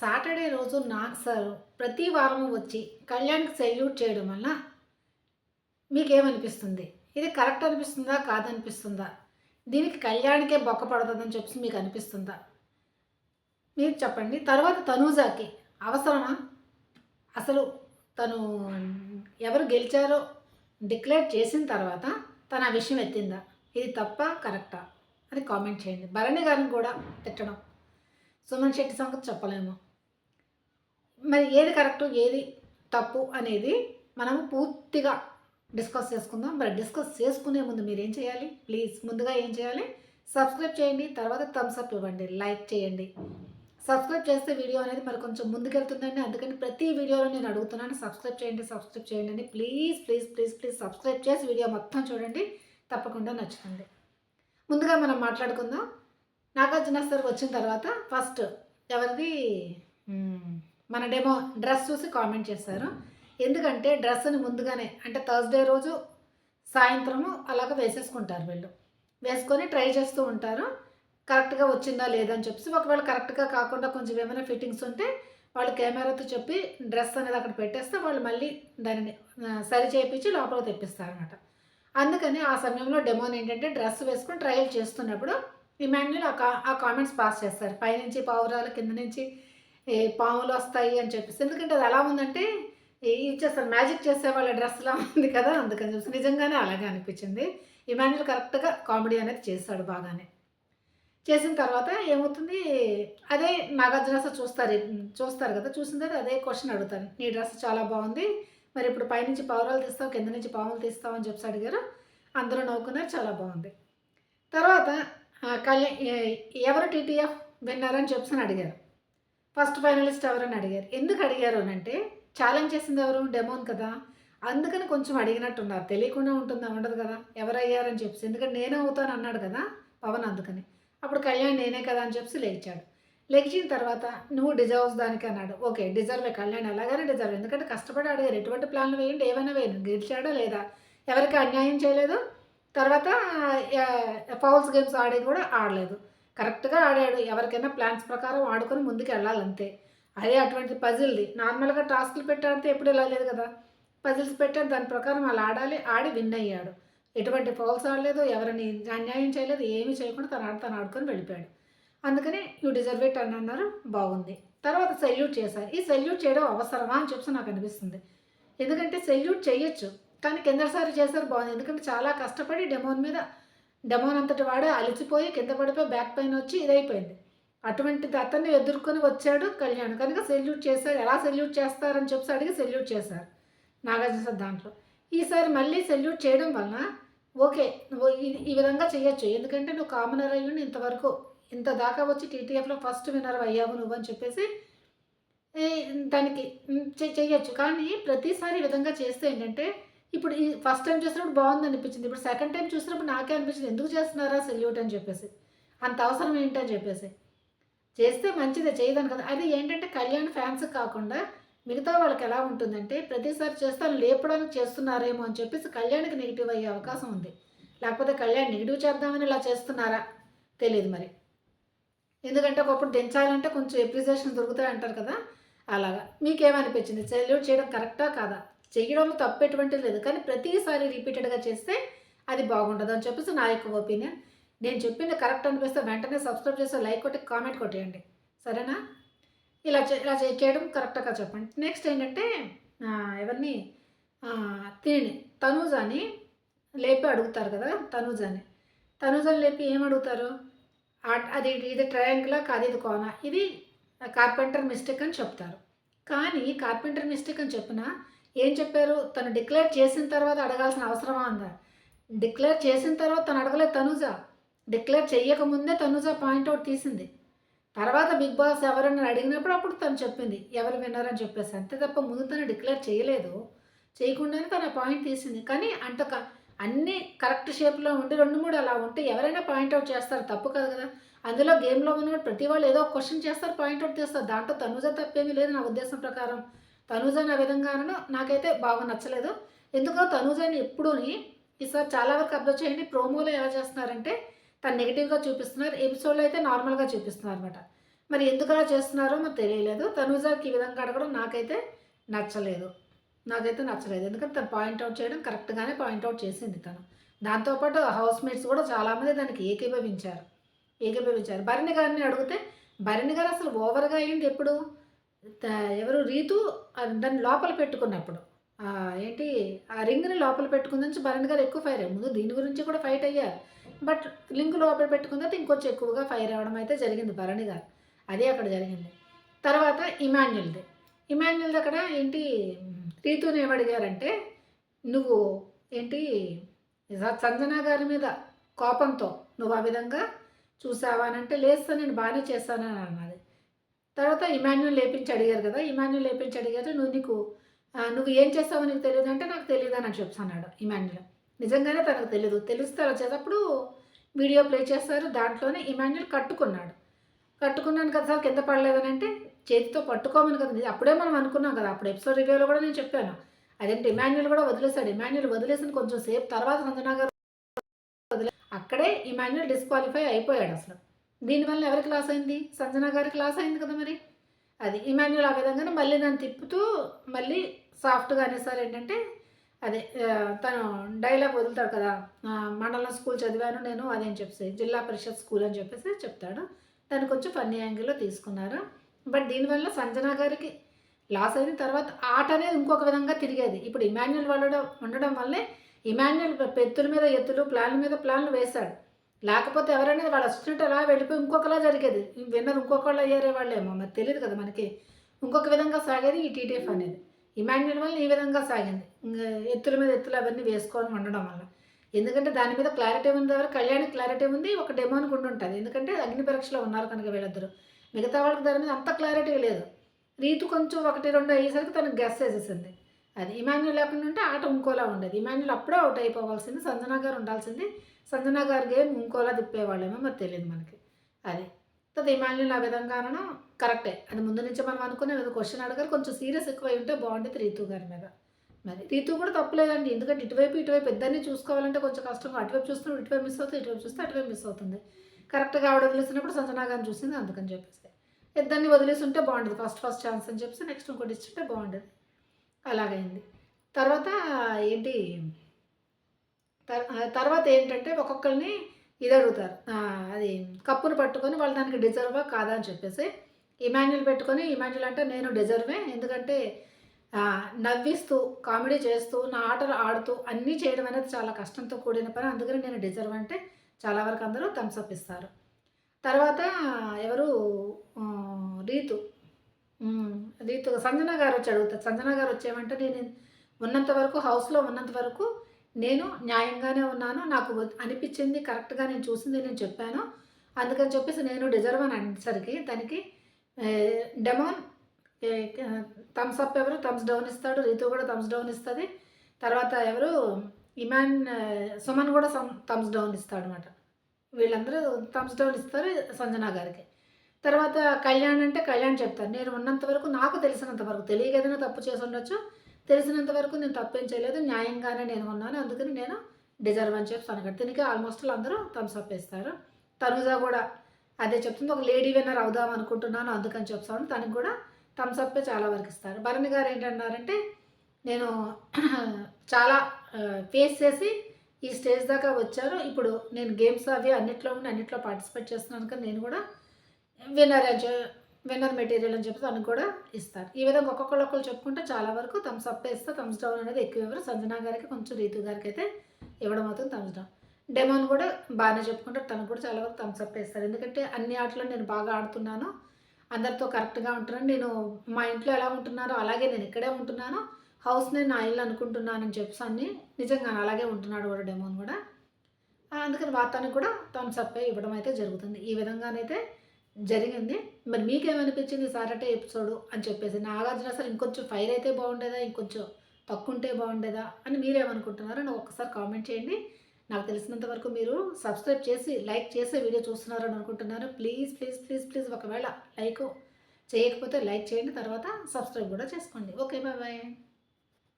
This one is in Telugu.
సాటర్డే రోజు నాకు సార్ ప్రతి వారం వచ్చి కళ్యాణ్కి సెల్యూట్ చేయడం వల్ల మీకేమనిపిస్తుంది? ఇది కరెక్ట్ అనిపిస్తుందా? కాదనిపిస్తుందా? దీనికి కళ్యాణ్కే బొక్క పడుతుందని చెప్పి మీకు అనిపిస్తుందా మీరు చెప్పండి. తర్వాత తనూజాకి అవసరమా? అసలు తను ఎవరు గెలిచారో డిక్లేర్ చేసిన తర్వాత తన ఆ విషయం ఎత్తిందా? ఇది తప్ప? కరెక్టా? అని కామెంట్ చేయండి. భరణి గారిని కూడా తిట్టడం. సుమన్ శెట్టి సంగతి చెప్పలేము. మరి ఏది కరెక్ట్ ఏది తప్పు అనేది మనము పూర్తిగా డిస్కస్ చేసుకుందాం. మరి డిస్కస్ చేసుకునే ముందు మీరు ఏం చేయాలి? ప్లీజ్ ముందుగా ఏం చేయాలి? సబ్స్క్రైబ్ చేయండి తర్వాత థమ్స్ అప్ ఇవ్వండి లైక్ చేయండి. సబ్స్క్రైబ్ చేస్తే వీడియో అనేది మరి కొంచెం ముందుకెళ్తుందండి. అందుకని ప్రతి వీడియోలో నేను అడుగుతున్నాను సబ్స్క్రైబ్ చేయండి సబ్స్క్రైబ్ చేయండి. అని please please please please subscribe చేసి వీడియో మొత్తం చూడండి. తప్పకుండా నచ్చుతుంది. ముందుగా మనం మాట్లాడుకుందాం. నాగార్జున సార్ వచ్చిన తర్వాత ఫస్ట్ ఎవరిది? మన డెమో డ్రెస్ చూసి కామెంట్ చేశారు. ఎందుకంటే డ్రెస్ని ముందుగానే అంటే థర్స్డే రోజు సాయంత్రము అలాగ వేసేసుకుంటారు వీళ్ళు. వేసుకొని ట్రై చేస్తూ ఉంటారు. కరెక్ట్గా వచ్చిందా లేదా అని చెప్పేసి ఒకవేళ కరెక్ట్గా కాకుండా కొంచెం ఏమైనా ఫిట్టింగ్స్ ఉంటే వాళ్ళు కెమెరాతో చెప్పి డ్రెస్ అనేది అక్కడ పెట్టేస్తే వాళ్ళు మళ్ళీ దానిని సరి చేయించి లోపల తెప్పిస్తారనమాట అందుకని ఆ సమయంలో డెమోని ఏంటంటే డ్రెస్ వేసుకొని ట్రయల్ చేస్తున్నప్పుడు ఇమాన్యుల్ ఆ కా ఆ కామెంట్స్ పాస్ చేస్తారు. పైనుంచి పావురాలు కింద నుంచి పాములు వస్తాయి అని చెప్పేసి. ఎందుకంటే అది ఎలా ఉందంటే ఇచ్చేస్తారు మ్యాజిక్ చేసే వాళ్ళ డ్రెస్లా ఉంది కదా అందుకని చెప్పేసి నిజంగానే అలాగే అనిపించింది. ఇమాన్యుల్ కరెక్ట్గా కామెడీ అనేది చేస్తాడు బాగానే. చేసిన తర్వాత ఏమవుతుంది అదే నాగార్జున చూస్తారు చూస్తారు కదా చూసిన తర్వాత అదే క్వశ్చన్ అడుగుతారు. నీ డ్రెస్ చాలా బాగుంది మరి ఇప్పుడు పైనుంచి పావురాలు తీస్తావు కింద నుంచి పాములు తీస్తావు అని చెప్పి అడిగారు. అందరూ నవ్వుకున్నారు చాలా బాగుంది. తర్వాత కళ్యాణ్ ఎవరు టీటీఎఫ్ విన్నర్ అని చెప్పి అడిగారు. ఫస్ట్ ఫైనలిస్ట్ ఎవరని అడిగారు. ఎందుకు అడిగారు అని అంటే ఛాలెంజ్ చేసింది ఎవరు? డెమోన్ కదా. అందుకని కొంచెం అడిగినట్టున్నారు. తెలియకుండా ఉంటుందా ఉండదు కదా. ఎవరయ్యారని చెప్పి ఎందుకంటే నేనే అవుతాను అన్నాడు కదా పవన్ అందుకని. అప్పుడు కళ్యాణ్ నేనే కదా అని చెప్పి లేచాడు. లెగిచిన తర్వాత నువ్వు డిజర్వ్స్ దానికి అన్నాడు. ఓకే డిజర్వే కళ్యాణ్. ఎలాగైనా డిజర్వ్. ఎందుకంటే కష్టపడి అడిగారు. ఎటువంటి ప్లాన్లు వేయండి? ఏమైనా వేయండి? గెలిచాడా లేదా? ఎవరికి అన్యాయం చేయలేదు. తర్వాత ఫౌల్స్ గేమ్స్ ఆడేది కూడా ఆడలేదు. కరెక్ట్గా ఆడాడు. ఎవరికైనా ప్లాన్స్ ప్రకారం ఆడుకొని ముందుకు వెళ్ళాలంతే అదే అటువంటి పజిల్ది. నార్మల్గా టాస్క్లు పెట్టాడితే ఎప్పుడు వెళ్ళలేదు కదా. పజిల్స్ పెట్టాడు దాని ప్రకారం అలా ఆడాలి. ఆడి విన్ అయ్యాడు. ఎటువంటి ఫౌల్స్ ఆడలేదు. ఎవరిని అన్యాయం చేయలేదు. ఏమీ చేయకుండా తను ఆడు తను ఆడుకొని వెళ్ళిపోయాడు. అందుకని యూ డిజర్వ్ ఇట్ అని అన్నారు. బాగుంది. తర్వాత సెల్యూట్ చేశారు ఈ సెల్యూట్ చేయడం అవసరమా అని చెప్పి నాకు అనిపిస్తుంది. ఎందుకంటే సెల్యూట్ చేయొచ్చు. కానీ కిందసారి చేశారు బాగుంది. ఎందుకంటే చాలా కష్టపడి డెమోన్ మీద డెమోన్ వాడు అలిచిపోయి అలిసిపోయి కింద పడిపోయి బ్యాక్ పైన వచ్చి ఇదైపోయింది. అటువంటి అతన్ని ఎదుర్కొని వచ్చాడు కళ్యాణ్. కనుక సెల్యూట్ చేశారు. ఎలా సెల్యూట్ చేస్తారని చెప్పి అడిగి సెల్యూట్ చేశారు నాగార్జున సార్ దాంట్లో. ఈసారి మళ్ళీ సెల్యూట్ చేయడం వలన ఓకే నువ్వు ఈ- విధంగా చేయొచ్చు ఎందుకంటే నువ్వు కామనర్ అయ్యి ఇంతవరకు ఇంత దాకా వచ్చి టీటీఎఫ్లో ఫస్ట్ విన్నర్ అయ్యావు నువ్వు అని చెప్పేసి దానికి చె- చెయ్యొచ్చు. కానీ ప్రతిసారి ఈ విధంగా చేస్తే ఏంటంటే ఇప్పుడు ఈ ఫస్ట్ టైం చూసినప్పుడు బాగుంది అనిపించింది ఇప్పుడు సెకండ్ టైం చూసినప్పుడు నాకే అనిపించింది. ఎందుకు చేస్తున్నారా సెల్యూట్ అని చెప్పేసి. అంత అవసరం ఏంటి అని చెప్పేసి. చేస్తే మంచిదే చేయదాను కదా. అది ఏంటంటే కళ్యాణ్ ఫ్యాన్స్ కాకుండా మిగతా వాళ్ళకి ఎలా ఉంటుందంటే ప్రతిసారి చేస్తాను లేపడానికి చేస్తున్నారేమో అని చెప్పేసి కళ్యాణ్కి నెగిటివ్ అయ్యే అవకాశం ఉంది. లేకపోతే కళ్యాణ్ నెగిటివ్ చేద్దామని ఇలా చేస్తున్నారా? తెలియదు మరి. ఎందుకంటే ఒకప్పుడు దించాలంటే కొంచెం ఎప్రిసియేషన్ దొరుకుతాయి అంటారు కదా. అలాగా. మీకేమనిపించింది? సెల్యూట్ చేయడం కరెక్టా కాదా? చేయడంలో తప్పు ఎటువంటి లేదు. కానీ ప్రతిసారి రిపీటెడ్గా చేస్తే అది బాగుండదు అని చెప్పేసి నా యొక్క ఒపీనియన్ నేను చెప్పింది కరెక్ట్ అనిపిస్తే వెంటనే సబ్స్క్రైబ్ చేస్తే లైక్ కొట్టి కామెంట్ కొట్టేయండి. సరేనా? ఇలా చే- ఇలా చేయడం కరెక్ట్గా చెప్పండి. నెక్స్ట్ ఏంటంటే ఎవరిని? తిని తిని అని లేపి అడుగుతారు కదా తనూజ్ అని తనూజ్ అని లేపి ఏం అడుగుతారు? అది ఇది ట్రయాంగిలా కాదు ఇది కోన. ఇది కార్పెంటర్ మిస్టేక్ అని చెప్తారు. కానీ కార్పెంటర్ మిస్టేక్ అని చెప్పినా ఏం చెప్పారు? తను డిక్లేర్ చేసిన తర్వాత అడగాల్సిన అవసరమా ఉందా డిక్లేర్ చేసిన తర్వాత తను అడగలేదు తనుజ. డిక్లేర్ చేయకముందే తనుజ పాయింట్అవుట్ తీసింది. తర్వాత బిగ్ బాస్ ఎవరన్నా అడిగినప్పుడు అప్పుడు తను చెప్పింది. ఎవరు విన్నారని చెప్పేసి. అంతే తప్ప ముందు తను డిక్లేర్ చేయలేదు. చేయకుండానే తన పాయింట్ తీసింది. కానీ అంత క- అన్నీ కరెక్ట్ షేప్లో ఉండి రెండు మూడు అలా ఉంటే ఎవరైనా పాయింట్అవుట్ చేస్తారు. తప్పు కాదు కదా. అందులో గేమ్లో ఉన్న ప్రతి వాళ్ళు ఏదో క్వశ్చన్ చేస్తారు పాయింట్అవుట్ చేస్తారు దాంట్లో తనుజ తప్పేమీ లేదు నా ఉద్దేశం ప్రకారం. తనుజ నా విధంగానూ నాకైతే బాగా నచ్చలేదు. ఎందుకో తనూజని ఎప్పుడూని ఈసారి చాలా వరకు అబ్జర్వ్ చేయండి. ప్రోమోలో ఎలా చేస్తున్నారంటే తను నెగిటివ్గా చూపిస్తున్నారు. ఎపిసోడ్లో అయితే నార్మల్గా చూపిస్తున్నారు అనమాట మరి ఎందుకు అలా చేస్తున్నారో మాకు తెలియలేదు. తనూజాకి ఈ విధంగా అడగడం నాకైతే నచ్చలేదు. నాకైతే నచ్చలేదు. ఎందుకంటే తను పాయింట్అవుట్ చేయడం కరెక్ట్గానే పాయింట్అవుట్ చేసింది తను. దాంతోపాటు హౌస్ మేట్స్ కూడా చాలామంది దానికి ఏకీభవించారు. ఏకీభవించారు. భరణి గారిని అడిగితే భరణి గారు అసలు ఓవర్గా అయింది ఎప్పుడు? ఎవరు? రీతు? దాన్ని లోపల పెట్టుకున్నప్పుడు. ఏంటి? ఆ రింగ్ని లోపల పెట్టుకున్న నుంచి భరణ్ గారు ఎక్కువ ఫైర్ అయ్యారు. ముందు దీని గురించి కూడా ఫైట్ అయ్యారు. బట్ లింక్ లోపల పెట్టుకున్న తర్వాత ఇంకొంచెం ఎక్కువగా ఫైర్ అవ్వడం అయితే జరిగింది భరణి గారు. అదే అక్కడ జరిగింది. తర్వాత ఇమాన్యుల్ది. ఇమాన్యుల్ది అక్కడ ఏంటి? రీతుని ఏమడిగారంటే నువ్వు ఏంటి? సంజన గారి మీద కోపంతో నువ్వు ఆ విధంగా చూసావా? అని అంటే లేదు సార్ నేను బాగానే చేశానని అన్నది. తర్వాత ఇమాన్యుల్ లేపించి అడిగారు కదా ఇమాన్యుల్ లేపించి అడిగారు నువ్వు నీకు నువ్వు ఏం చేస్తావో నీకు తెలియదు అంటే నాకు తెలియదు అని చెప్తున్నాడు ఇమాన్యుల్. నిజంగానే తనకు తెలియదు తెలిస్తే అలా వీడియో ప్లే చేస్తారు దాంట్లోనే ఇమాన్యుల్ కట్టుకున్నాడు. కట్టుకున్నాను కదా సార్ కింద పడలేదని అంటే చేతితో పట్టుకోమని కదా అప్పుడే మనం అనుకున్నాం కదా అప్పుడు ఎపిసోడ్ రివ్యూలో కూడా నేను చెప్పాను. అదేంటి ఇమాన్యుల్ కూడా వదిలేశాడు. ఇమాన్యుల్ వదిలేసిన కొంచెం సేపు తర్వాత సంజనా గారు వదిలే అక్కడే ఇమాన్యుల్ డిస్క్వాలిఫై అయిపోయాడు అసలు. దీనివల్ల ఎవరికి లాస్ అయింది? సంజనా గారికి లాస్ అయింది కదా మరి? అది ఇమాన్యుల్ ఆ విధంగానే మళ్ళీ దాన్ని తిప్పుతూ మళ్ళీ సాఫ్ట్గా అనేసారి ఏంటంటే అదే తను డైలాగ్ వదులుతాడు కదా మండలం స్కూల్ చదివాను నేను అదేం చెప్పేసి జిల్లా పరిషత్ స్కూల్ అని చెప్పేసి చెప్తాడు. దాన్ని కొంచెం ఫన్నీ యాంగిల్లో తీసుకున్నారు. బట్ దీనివల్ల సంజనా గారికి లాస్ అయిన తర్వాత ఆట అనేది ఇంకొక విధంగా తిరిగేది. ఇప్పుడు ఇమాన్యుల్ వండడం ఉండడం వల్లే ఇమాన్యుల్ పెత్తుల మీద ఎత్తులు ప్లాన్ల మీద ప్లాన్లు వేశాడు. లేకపోతే ఎవరైనా వాళ్ళు వస్తుంటే అలా వెళ్ళిపోయి ఇంకొకలా జరిగేది. విన్నర్ ఇంకొకళ్ళు అయ్యారే వాళ్ళేమో మరి తెలియదు కదా మనకి. ఇంకొక విధంగా సాగేది ఈ టీటీఎఫ్ అనేది. ఇమాన్యుల్ వల్ల ఈ విధంగా సాగింది. ఇంకా ఎత్తుల మీద ఎత్తులు అవన్నీ వేసుకొని ఉండడం వల్ల. ఎందుకంటే దాని మీద క్లారిటీ ఉంది ఎవరు కళ్యాణ్కి క్లారిటీ ఉంది ఒక డెమోనికి ఉండి ఉంటుంది. ఎందుకంటే అగ్ని పరీక్షలో ఉన్నారు కనుక వీళ్ళిద్దరు. మిగతా వాళ్ళకి దాని మీద అంత క్లారిటీ లేదు. రీతు కొంచెం ఒకటి రెండు అయ్యేసరికి తనకు గెస్ వేసేసింది అది ఇమాన్యుల్ లేకుండా ఉంటే ఆట ఇంకోలా ఉండేది. ఇమాన్యుల్ అప్పుడే అవుట్ అయిపోవాల్సింది సంజనా గారు ఉండాల్సింది. సంజనా గారి గేమ్ ఇంకోలా తిప్పేవాళ్ళేమో మరి తెలియదు మనకి. అది. తర్వాత ఇమాన్యుల్ ఆ విధంగానూ కరెక్టే. అది ముందు నుంచి మనం అనుకునే క్వశ్చన్ అడగారు కొంచెం సీరియస్ ఎక్కువ ఉంటే బాగుండేది రీతు గారి మీద. మరి రీతు కూడా తప్పలేదండి. ఎందుకంటే ఇటువైపు ఇటువైపు ఇద్దరిని చూసుకోవాలంటే కొంచెం కష్టంగా అటువైపు చూస్తున్నాడు ఇటువైపు మిస్ అవుతుంది ఇటువైపు చూస్తే అటువైపు మిస్ అవుతుంది. కరెక్ట్గా ఆవిడ వదిలేసినప్పుడు సంజనా గారిని చూసింది అందుకని చెప్పేసి. ఇద్దరిని వదిలేసి ఉంటే బాగుండేది. ఫస్ట్ ఫస్ట్ ఛాన్స్ అని చెప్పేసి నెక్స్ట్ ఇంకోటి ఇచ్చుంటే బాగుండేది. అలాగైంది. తర్వాత ఏంటి తర్వాత ఏంటంటే ఒక్కొక్కరిని ఇది అడుగుతారు. అది కప్పును పట్టుకొని వాళ్ళు దానికి డిజర్వా కాదా అని చెప్పేసి ఇమాన్యుల్ పెట్టుకొని ఇమాన్యుల్ అంటే నేను డిజర్వే ఎందుకంటే నవ్విస్తూ కామెడీ చేస్తూ నా ఆటలు ఆడుతూ అన్నీ చేయడం అనేది చాలా కష్టంతో కూడిన పని. అందుకని నేను డిజర్వ్ అంటే చాలా వరకు అందరూ థమ్స్అప్ ఇస్తారు. తర్వాత ఎవరు రీతు అది సంజన గారు వచ్చి అడుగుతారు. సంజన గారు వచ్చేమంటే నేను ఉన్నంత వరకు హౌస్లో ఉన్నంత వరకు నేను న్యాయంగానే ఉన్నాను. నాకు అనిపించింది కరెక్ట్గా నేను చూసింది నేను చెప్పాను. అందుకని చెప్పేసి నేను డిజర్వ్ అని అనేసరికి దానికి డెమోన్ థమ్స్ అప్ ఎవరు థమ్స్ డౌన్ ఇస్తాడు. రీతు కూడా థమ్స్ డౌన్ ఇస్తుంది. తర్వాత ఎవరు ఇమాన్ సుమన్ కూడా థమ్స్ డౌన్ ఇస్తాడు అనమాట వీళ్ళందరూ థమ్స్ డౌన్ ఇస్తారు సంజన గారికి. తర్వాత కళ్యాణ్ అంటే కళ్యాణ్ చెప్తారు నేను ఉన్నంత వరకు నాకు తెలిసినంత వరకు తెలియక ఏదైనా తప్పు చేసి ఉండొచ్చు? తెలిసినంత వరకు నేను తప్పేం చేయలేదు న్యాయంగానే నేను ఉన్నాను అందుకని నేను డిజర్వ్ అని చెప్పి అనగాడు దీనికి ఆల్మోస్ట్ అందరూ థమ్స్ అప్ ఇస్తారు తనుజా కూడా అదే చెప్తుంది ఒక లేడీ విన్నర్ అవుదాం అనుకుంటున్నాను అందుకని చెప్తాను తనకు కూడా థమ్స్ అప్పే చాలా వరకు ఇస్తారు. భరణి గారు ఏంటన్నారంటే నేను చాలా ఫేస్ చేసి ఈ స్టేజ్ దాకా వచ్చాను ఇప్పుడు నేను గేమ్స్ అవి అన్నిట్లో ఉండి అన్నిట్లో పార్టిసిపేట్ చేస్తున్నాను కానీ నేను కూడా విన్నర్ విన్నర్ మెటీరియల్ అని చెప్పి తను కూడా ఇస్తారు. ఈ విధంగా ఒక్కొక్కరు ఒక్కరు చెప్పుకుంటే చాలా వరకు థమ్స్ అప్ ఇస్తే థమ్స్ డౌన్ అనేది ఎక్కువ ఇవ్వరు. సంజనా గారికి కొంచెం రీతు గారికి అయితే ఇవ్వడం అవుతుంది థమ్స్ డౌన్ డెమోన్ కూడా బాగానే చెప్పుకుంటారు. తనకు కూడా చాలా వరకు థమ్స్ అప్ ఇస్తారు. ఎందుకంటే అన్ని ఆటలు నేను బాగా ఆడుతున్నాను. అందరితో కరెక్ట్గా ఉంటున్నాను నేను మా ఇంట్లో ఎలా ఉంటున్నారో అలాగే నేను ఇక్కడే ఉంటున్నాను. హౌస్ నేను నా ఇల్లు అనుకుంటున్నాను అని అన్ని నిజంగా అలాగే ఉంటున్నాడు కూడా డెమోన్ కూడా. అందుకని వాతానికి కూడా థమ్స్ అప్ ఇవ్వడం అయితే జరుగుతుంది. ఈ విధంగానైతే జరిగింది. మరి మీకేమనిపించింది సాటర్డే ఎపిసోడ్ అని చెప్పేసి? నాగార్జున అసలు ఇంకొంచెం ఫైర్ అయితే బాగుండేదా? ఇంకొంచెం తక్కువ ఉంటే బాగుండేదా? అని మీరేమనుకుంటున్నారో? నాకు ఒక్కసారి కామెంట్ చేయండి. నాకు తెలిసినంత వరకు మీరు సబ్స్క్రైబ్ చేసి లైక్ చేసే వీడియో చూస్తున్నారని అనుకుంటున్నారు ప్లీజ్ ప్లీజ్ ప్లీజ్ ప్లీజ్ ఒకవేళ లైక్ చేయకపోతే లైక్ చేయండి. తర్వాత సబ్స్క్రైబ్ కూడా చేసుకోండి. Okay bye bye